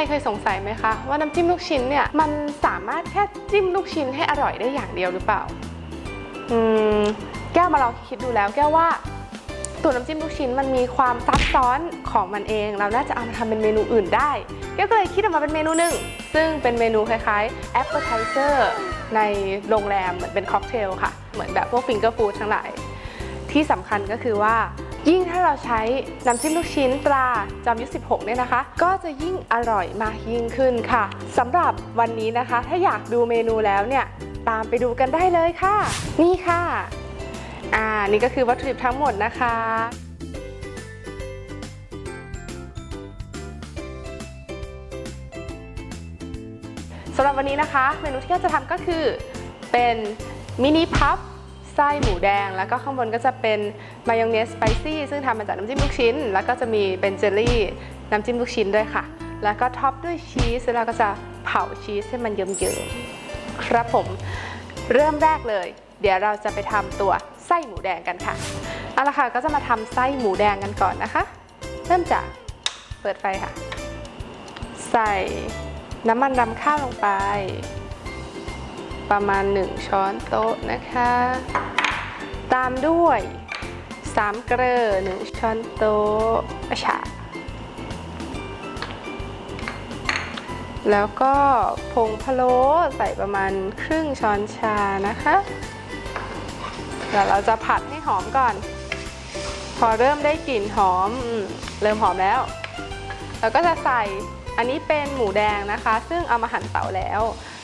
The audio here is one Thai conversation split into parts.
ใครเคยสงสัยไหมคะว่าน้ำจิ้มลูกชิ้นเนี่ยมันสามารถแค่จิ้มลูกชิ้นให้อร่อยได้อย่างเดียวหรือเปล่า อืมแก้วมาลองคิดดูแล้วแก้วว่าตัวน้ำจิ้มลูกชิ้นมันมีความซับซ้อนของมันเอง เราน่าจะเอามาทำเป็นเมนูอื่นได้แก้วก็เลยคิดออกมาเป็นเมนูหนึ่งซึ่งเป็นเมนูคล้ายๆ appetizer ในโรงแรมเหมือนเป็นค็อกเทลค่ะ เหมือนแบบพวกฟิงเกอร์ฟู้ดทั้งหลาย ที่สำคัญก็คือว่า ยิ่งถ้าเราใช้น้ำจิ้มลูกชิ้นตราจอมยุทธ16 เนี่ยนะคะ ก็จะยิ่งอร่อยมากยิ่งขึ้นค่ะสำหรับวันนี้นะคะ ถ้าอยากดูเมนูแล้วเนี่ยตามไปดูกันได้เลยค่ะ นี่ค่ะอ่านี่ก็คือวัตถุดิบทั้งหมดนะคะสำหรับวันนี้นะคะ เมนูที่เราจะทำก็คือเป็นมินิพัฟ ส้หมูแดง แล้วก็ข้างบนก็จะเป็นมายองเนสสไปซี่ซึ่งทำมาจากน้ำจิ้มลูกชิ้น แล้วก็จะมีเป็นเจลลี่น้ำจิ้มลูกชิ้นด้วยค่ะ แล้วก็ท็อปด้วยชีสแล้วก็จะเผาชีสให้มันเยิ้มๆครับผมเริ่มแรกเลย เดี๋ยวเราจะไปทำตัวไส้หมูแดงกันค่ะเอาละค่ะก็จะมาทำไส้หมูแดงกันก่อนนะคะ เริ่มจากเปิดไฟค่ะ ใส่น้ำมันรำข้าวลงไป ประมาณ 1 ช้อนโต๊ะนะคะ ตามด้วยสามเกลือ1ช้อนโต๊ะชาแล้วก็ผงพะโล้ใส่ประมาณครึ่งช้อนชานะคะแล้วเราจะผัดให้หอมก่อน พอเริ่มได้กลิ่นหอมเริ่มหอมแล้วแล้วก็จะใส่อันนี้เป็นหมูแดงนะคะ ซึ่งเอามาหั่นเตาแล้ว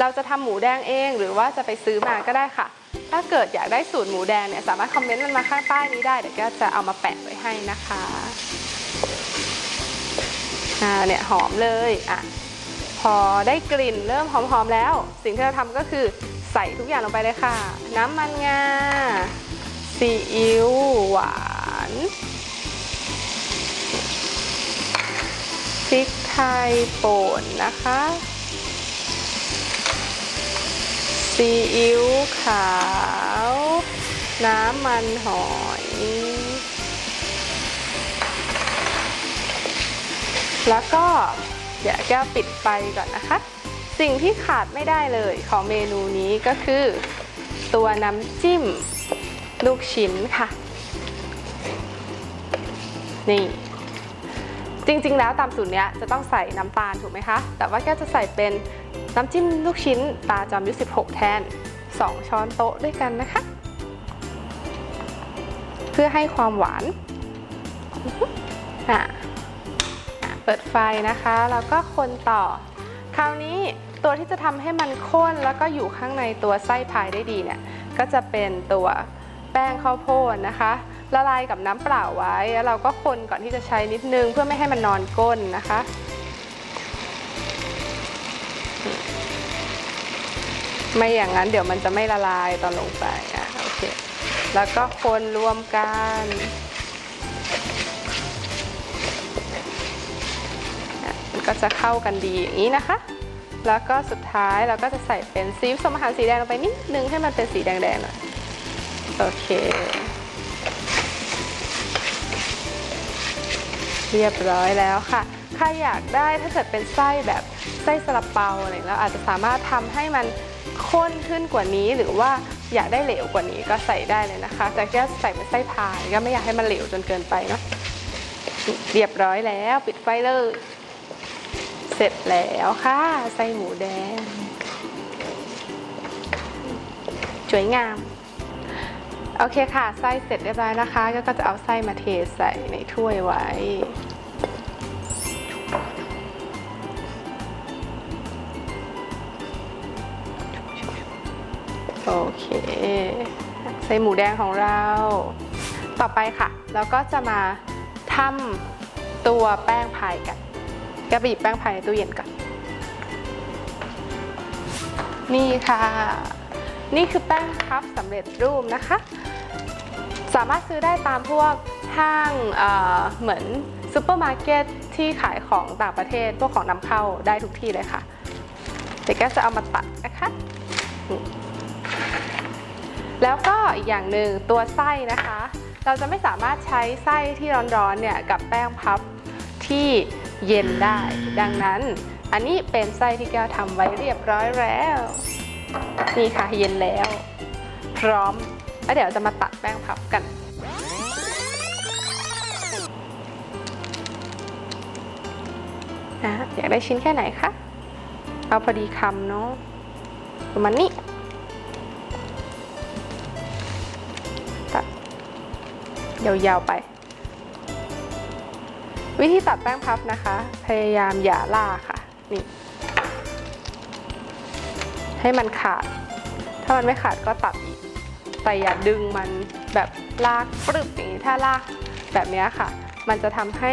เราจะทำหมูแดงเองหรือว่าจะไปซื้อมาก็ได้ค่ะ ถ้าเกิดอยากได้สูตรหมูแดงเนี่ยสามารถคอมเมนต์มันมาข้างใต้นี้ได้เดี๋ยวก็จะเอามาแปะไว้ให้นะคะอ่าเนี่ยหอมเลยอะพอได้กลิ่นเริ่มหอมๆแล้ว สิ่งที่เราทำก็คือใส่ทุกอย่างลงไปเลยค่ะ น้ำมันงาซีอิ๊วหวานพริกไทยป่นนะคะซีอิ๊ว ขาว น้ำมันหอย แล้วก็เดี๋ยวแก้วปิดไฟก่อนนะคะ สิ่งที่ขาดไม่ได้เลยของเมนูนี้ก็คือ ตัวน้ำจิ้มลูกชิ้นค่ะ นี่จริงๆ แล้วตามสูตรเนี้ยจะต้องใส่น้ำตาลถูกไหมคะ แต่ว่าแก้วจะใส่เป็นน้ำจิ้มลูกชิ้นตาจอมยุทธ16 แทน 2 ช้อนโต๊ะด้วยกันนะคะ เพื่อให้ความหวานอะเปิดไฟนะคะแล้วก็คนต่อ คราวนี้ตัวที่จะทำให้มันข้นแล้วก็อยู่ข้างในตัวไส้พายได้ดีเนี่ยก็จะเป็นตัวแป้งข้าวโพดนะคะละลายกับน้ำเปล่าไว้ แล้วเราก็คนก่อนที่จะใช้นิดนึงเพื่อไม่ให้มันนอนก้นนะคะ ไม่อย่างนั้นเดี๋ยวมันจะไม่ละลายตอนลงไปอะโอเค แล้วก็คนรวมกันอะมันก็จะเข้ากันดีอย่างนี้นะคะ แล้วก็สุดท้ายเราก็จะใส่เป็นซีอิ๊วผสมอาหารสีแดงลงไปนิดนึงให้มันเป็นสีแดงๆหน่อยโอเค เรียบร้อยแล้วค่ะใครอยากได้ถ้าเกิดเป็นไส้แบบไส้สลับเปาอะไรแล้วอาจจะสามารถทำให้มัน ข้นขึ้นกว่านี้หรือว่าอยากได้เหลวกว่านี้ก็ใส่ได้เลยนะคะ แต่แก้ใส่เป็นไส้พายก็ไม่อยากให้มันเหลวจนเกินไปเนาะเรียบร้อยแล้วปิดไฟเลยเสร็จแล้วค่ะไส้หมูแดงสวยงาม โอเคค่ะไส้เสร็จเรียบร้อยนะคะ ก็จะเอาไส้มาเทใส่ในถ้วยไว้ ใส่หมูแดงของเรา ต่อไปค่ะเราก็จะมาทำตัวแป้งพายกันแกะไปหยิบแป้งพายในตู้เย็นก่อนนี่ค่ะ นี่คือแป้งพับสำเร็จรูปนะคะ สามารถซื้อได้ตามพวกห้างเเหมือนซูเปอร์มาร์เก็ตที่ขายของต่างประเทศ พวกของนำเข้าได้ทุกที่เลยค่ะ เดี๋ยวแกจะเอามาตัดนะคะ แล้วก็อีกอย่างหนึ่งตัวไส้นะคะ เราจะไม่สามารถใช้ไส้ที่ร้อนๆเนี่ยกับแป้งพับที่เย็นได้ ดังนั้น อันนี้เป็นไส้ที่แก้วทำไว้เรียบร้อยแล้ว นี่ค่ะเย็นแล้ว พร้อมแล้วเดี๋ยวจะมาตัดแป้งพับกันนะอยากได้ชิ้นแค่ไหนคะ เอาพอดีคำเนาะประมาณนี้ ยาวๆไป วิธีตัดแป้งพับนะคะ พยายามอย่าล่าค่ะนี่ให้มันขาด ถ้ามันไม่ขาดก็ตัดอีก แต่อย่าดึงมันแบบลากปรึบอย่างนี้ถ้าลากแบบนี้ค่ะ มันจะทำให้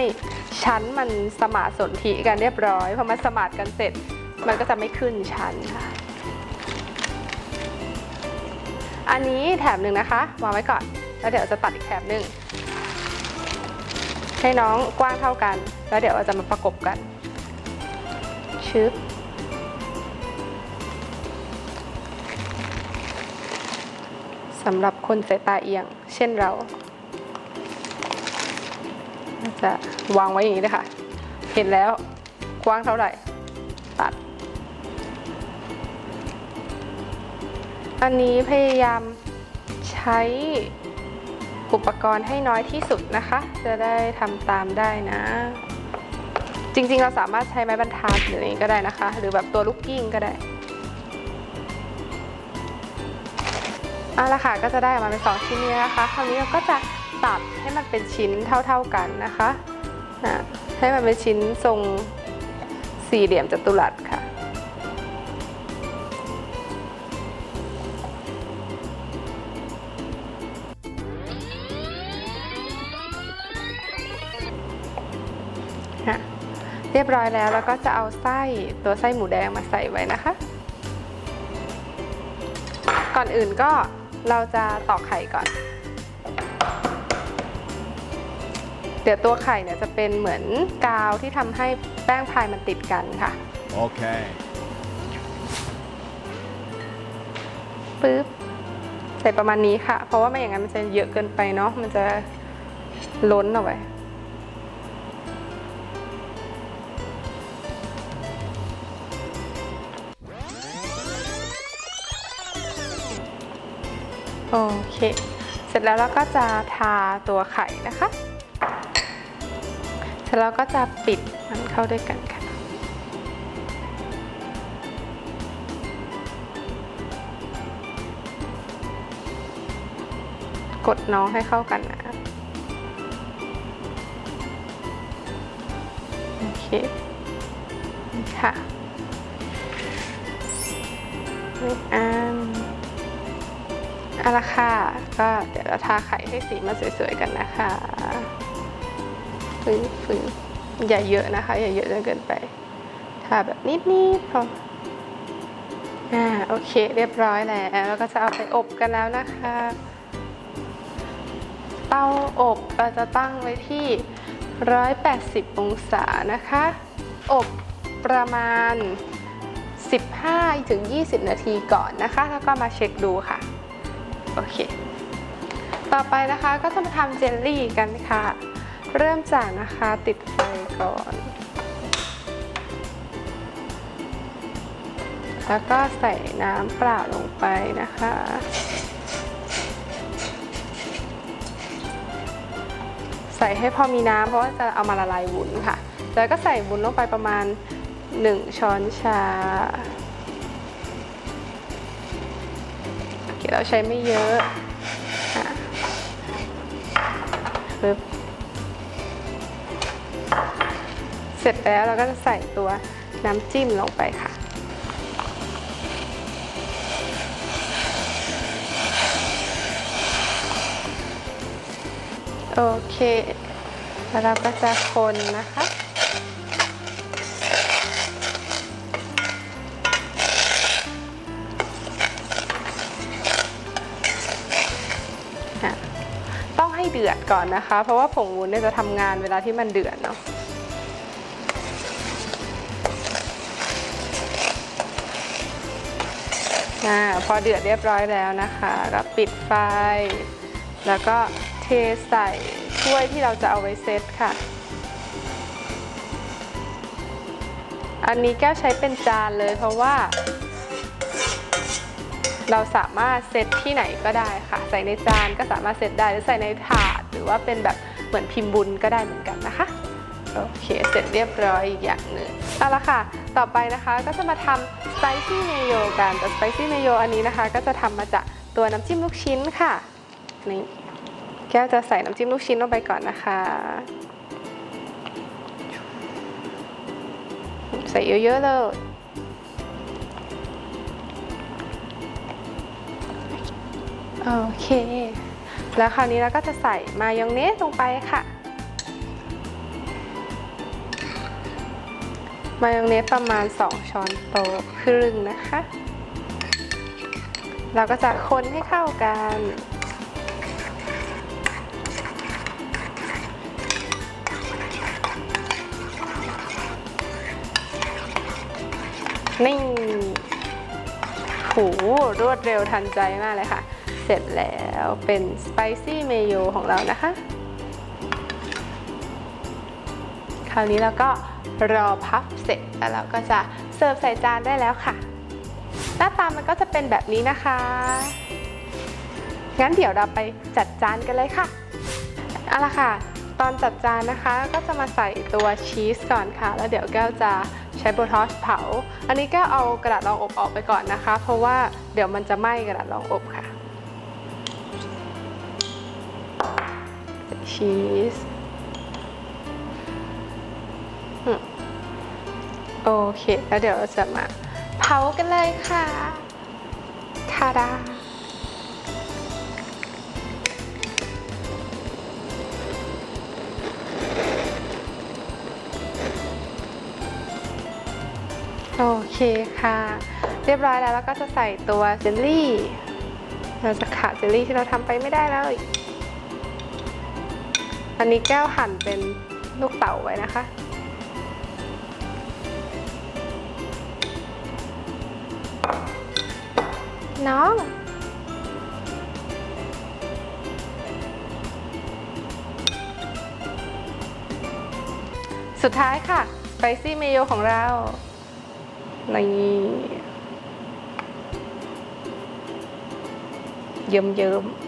ชั้นมันสมาสนธิกันเรียบร้อยพอมันสมาดกันเสร็จ มันก็จะไม่ขึ้นชั้นค่ะ อันนี้แถบหนึ่งนะคะวางไว้ก่อน แล้วเดี๋ยวจะตัดอีกแถบหนึ่ง ให้น้องกว้างเท่ากัน แล้วเดี๋ยวเราจะมาประกบกัน ชึบสำหรับคนสายตาเอียง เช่นเรา จะวางไว้อย่างนี้เลยค่ะ เห็นแล้วกว้างเท่าไหร่ ตัด อันนี้พยายามใช้ อุปกรณ์ให้น้อยที่สุดนะคะ จะได้ทำตามได้นะ จริงๆ เราสามารถใช้ไม้บรรทัดหรืออะไรก็ได้นะคะ หรือแบบตัวลูกกิ้งก็ได้เอาละค่ะก็จะได้ออกมาเป็นสองชิ้นนี้นะคะ คราวนี้เราก็จะตัดให้มันเป็นชิ้นเท่า ๆกันนะคะอะให้มันเป็นชิ้นทรงสี่เหลี่ยมจัตุรัสค่ะ ยบร้อยแล้วแล้วก็จะเอาไส้ตัวไส้หมูแดงมาใส่ไว้นะคะ ก่อนอื่นก็เราจะตอกไข่ก่อน เดี๋ยวตัวไข่เนี่ยจะเป็นเหมือนกาวที่ทำให้แป้งพายมันติดกันค่ะ Okay. ปึ๊บใส่ประมาณนี้ค่ะ เพราะว่าไม่อย่างนั้นมันจะเยอะเกินไปเนาะมันจะล้นออกไป โอเค เสร็จแล้วเราก็จะทาตัวไข่นะคะ เสร็จแล้วก็จะปิดมันเข้าด้วยกันค่ะ กดน้องให้เข้ากันนะโอเคค่ะนี่อัน เอาละค่ะ ก็เดี๋ยวเราทาไข่ให้สีมันสวยๆกันนะคะฟื้นฟื้นอย่าเยอะนะคะ อย่าเยอะจนเกินไป ทาแบบนิดๆพออ่าโอเค เรียบร้อยแล้วแล้วก็จะเอาไปอบกันแล้วนะคะ เตาอบเราจะตั้งไว้ที่ 180 องศานะคะ อบประมาณ 15ถึง20 นาทีก่อนนะคะ แล้วก็มาเช็คดูค่ะ โอเค ต่อไปนะคะก็จะมาทำเจลลี่กันค่ะ เริ่มจากนะคะติดไฟก่อน แล้วก็ใส่น้ำเปล่าลงไปนะคะใส่ให้พอมีน้ำเพราะว่าจะเอามาละลายวุ้นค่ะ แล้วก็ใส่วุ้นลงไปประมาณ 1 ช้อนชา เราใช้ไม่เยอะปึ๊บเสร็จแล้วเราก็จะใส่ตัวน้ำจิ้มลงไปค่ะโอเคแล้วเราก็จะคนนะคะ เดือดก่อนนะคะ เพราะว่าผงวุ้นเนี่ยจะทำงานเวลาที่มันเดือดเนาะพอเดือดเรียบร้อยแล้วนะคะก็ปิดไฟ แล้วก็เทใส่ถ้วยที่เราจะเอาไว้เซตค่ะ อันนี้แก้วใช้เป็นจานเลยเพราะว่า เราสามารถเซตที่ไหนก็ได้ค่ะ ใส่ในจานก็สามารถเซตได้หรือใส่ในถาด หรือว่าเป็นแบบเหมือนพิมพ์บุญก็ได้เหมือนกันนะคะโอเค เสร็จเรียบร้อยอีกอย่างหนึ่งเอาละค่ะ ต่อไปนะคะก็จะมาทำ spicy mayo กันแต่ spicy mayo อันนี้นะคะ ก็จะทำมาจากตัวน้ำจิ้มลูกชิ้นค่ะนี่แก้วจะใส่น้ำจิ้มลูกชิ้นลงไปก่อนนะคะ ใส่เยอะๆเลย โอเค แล้วคราวนี้เราก็จะใส่มายองเนสลงไปค่ะ มายองเนสประมาณ 2 ช้อนโต๊ะครึ่งนะคะ เราก็จะคนให้เข้ากันนี่หูรวดเร็วทันใจมากเลยค่ะ เสร็จแล้วเป็นสไปซี่เมโยของเรานะคะ คราวนี้เราก็รอพับเสร็จแล้วเราก็จะเสิร์ฟใส่จานได้แล้วค่ะ หน้าตามันก็จะเป็นแบบนี้นะคะ งั้นเดี๋ยวเราไปจัดจานกันเลยค่ะเอาละค่ะ ตอนจัดจานนะคะก็จะมาใส่ตัวชีสก่อนค่ะ แล้วเดี๋ยวแก้วจะใช้โบทอสเผา อันนี้แก้วเอากระดาษรองอบออกไปก่อนนะคะ เพราะว่าเดี๋ยวมันจะไหม้กระดาษรองอบ ชีสโอเค แล้วเดี๋ยวเราจะมาเผากันเลยค่ะทาดาโอเคค่ะ เรียบร้อยแล้วแล้วก็จะใส่ตัวเจลลี่ เราจะขาดเจลลี่ที่เราทำไปไม่ได้แล้วอีก อันนี้แก้วหั่นเป็นลูกเต๋าไว้นะคะ น้องสุดท้ายค่ะสไปซี่เมโยของเรานี่เยิ้มเ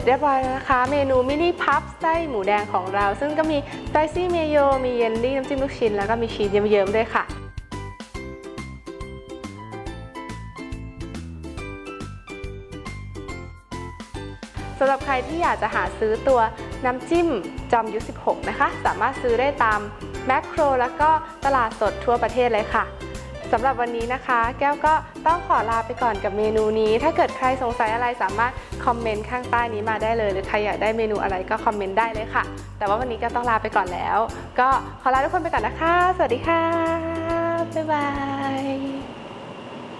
จเรียบร้อยแล้วนะคะ เมนูมินิพับไส้หมูแดงของเรา ซึ่งก็มีสไปซี่เมโย มีเยนดี้น้ำจิ้มลูกชิ้น แล้วก็มีชีสเยิ้มๆด้วยค่ะสำหรับใครที่อยากจะหาซื้อตัวน้ำจิ้มจอมยุ16 นะคะ สามารถซื้อได้ตามแมคโคร แล้วก็ตลาดสดทั่วประเทศเลยค่ะ สำหรับวันนี้นะคะ แก้วก็ต้องขอลาไปก่อนกับเมนูนี้ ถ้าเกิดใครสงสัยอะไรสามารถคอมเมนต์ข้างใต้นี้มาได้เลย หรือใครอยากได้เมนูอะไรก็คอมเมนต์ได้เลยค่ะ แต่ว่าวันนี้ก็ต้องลาไปก่อนแล้ว ก็ขอลาทุกคนไปก่อนนะคะ สวัสดีค่ะ บ๊ายบาย